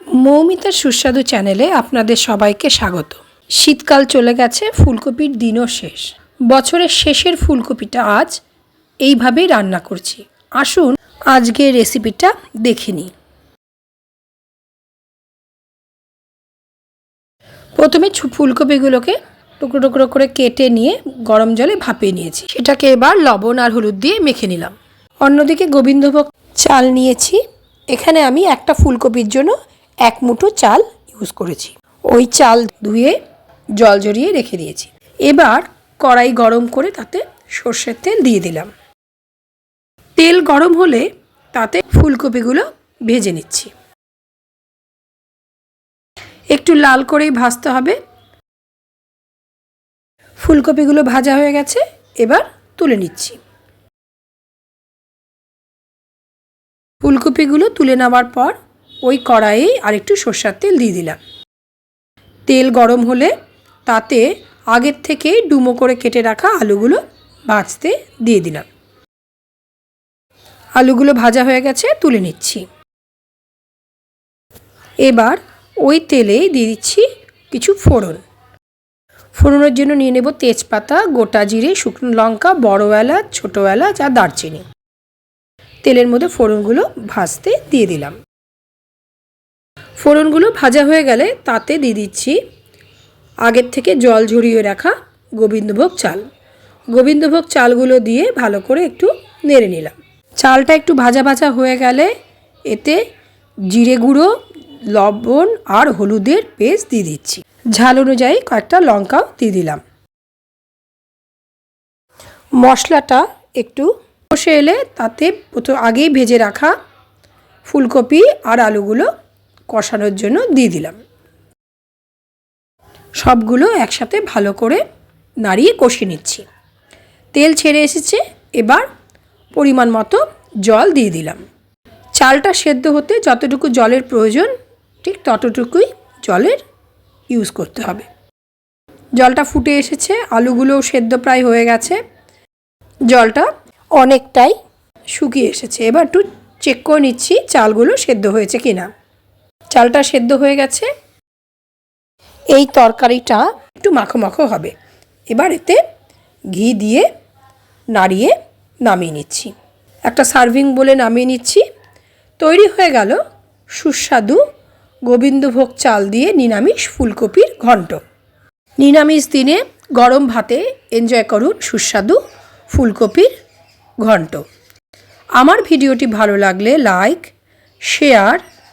মৌমিতার সুস্বাদু চ্যানেলে আপনাদের সবাইকে স্বাগত। শীতকাল চলে গেছে, ফুলকপির দিনও শেষ। বছরের শেষের ফুলকপিটা আজ এইভাবেই রান্না করছি। আসুন, আজকের রেসিপিটা দেখে নিই। প্রথমে ফুলকপিগুলোকে টুকরো টুকরো করে কেটে নিয়ে গরম জলে ভাপিয়ে নিয়েছি। সেটাকে এবার লবণ আর হলুদ দিয়ে মেখে নিলাম। অন্যদিকে গোবিন্দভোগ চাল নিয়েছি। এখানে আমি একটা ফুলকপির জন্য এক মুঠো চাল ইউজ করেছি। ওই চাল ধুয়ে জল জড়িয়ে রেখে দিয়েছি। এবার কড়াই গরম করে তাতে সর্ষের তেল দিয়ে দিলাম। তেল গরম হলে তাতে ফুলকপিগুলো ভেজে নিচ্ছি। একটু লাল করেই ভাজতে হবে। ফুলকপিগুলো ভাজা হয়ে গেছে, এবার তুলে নিচ্ছি। ফুলকপিগুলো তুলে নেওয়ার পর ওই কড়াইয়ে আরেকটু সর্ষার তেল দিয়ে দিলাম। তেল গরম হলে তাতে আগের থেকেই ডুমো করে কেটে রাখা আলুগুলো ভাজতে দিয়ে দিলাম। আলুগুলো ভাজা হয়ে গেছে, তুলে নিচ্ছি। এবার ওই তেলেই দিয়ে দিচ্ছি কিছু ফোড়ন। ফোড়নের জন্য নিয়ে নেব তেজপাতা, গোটা জিরে, শুকনো লঙ্কা, বড় এলাচ, ছোটো এলাচ আর দারচিনি। তেলের মধ্যে ফোড়নগুলো ভাজতে দিয়ে দিলাম। ফোড়নগুলো ভাজা হয়ে গেলে তাতে দিয়ে দিচ্ছি আগের থেকে জল ঝরিয়ে রাখা গোবিন্দভোগ চাল। গোবিন্দভোগ চালগুলো দিয়ে ভালো করে একটু নেড়ে নিলাম। চালটা একটু ভাজা ভাজা হয়ে গেলে এতে জিরে গুঁড়ো, লবণ আর হলুদের পেস্ট দিয়ে দিচ্ছি। ঝাল অনুযায়ী কয়েকটা লঙ্কাও দিয়ে দিলাম। মশলাটা একটু কষে এলে তাতে আগেই ভেজে রাখা ফুলকপি আর আলুগুলো কষানোর জন্য দিয়ে দিলাম। সবগুলো একসাথে ভালো করে নাড়িয়ে কষিয়ে নিচ্ছি। তেল ছেড়ে এসেছে, এবার পরিমাণ মতো জল দিয়ে দিলাম। চালটা সেদ্ধ হতে যতটুকু জলের প্রয়োজন, ঠিক ততটুকুই জলের ইউজ করতে হবে। জলটা ফুটে এসেছে, আলুগুলোও সেদ্ধ প্রায় হয়ে গেছে। জলটা অনেকটাই শুকিয়ে এসেছে। এবার একটু চেক করে নিচ্ছি চালগুলো সেদ্ধ হয়েছে কি না চালটা সেদ্ধ হয়ে গেছে। এই তরকারিটা একটু মাখো মাখো হবে। এবার এতে ঘি দিয়ে নাড়িয়ে নামিয়ে নিচ্ছি। একটা সার্ভিং বলে নামিয়ে নিচ্ছি। তৈরি হয়ে গেল সুস্বাদু গোবিন্দভোগ চাল দিয়ে নিরামিষ ফুলকপির ঘন্ট। নিরামিষ দিনে গরম ভাতে এনজয় করুন সুস্বাদু ফুলকপির ঘন্ট। আমার ভিডিওটি ভালো লাগলে লাইক, শেয়ার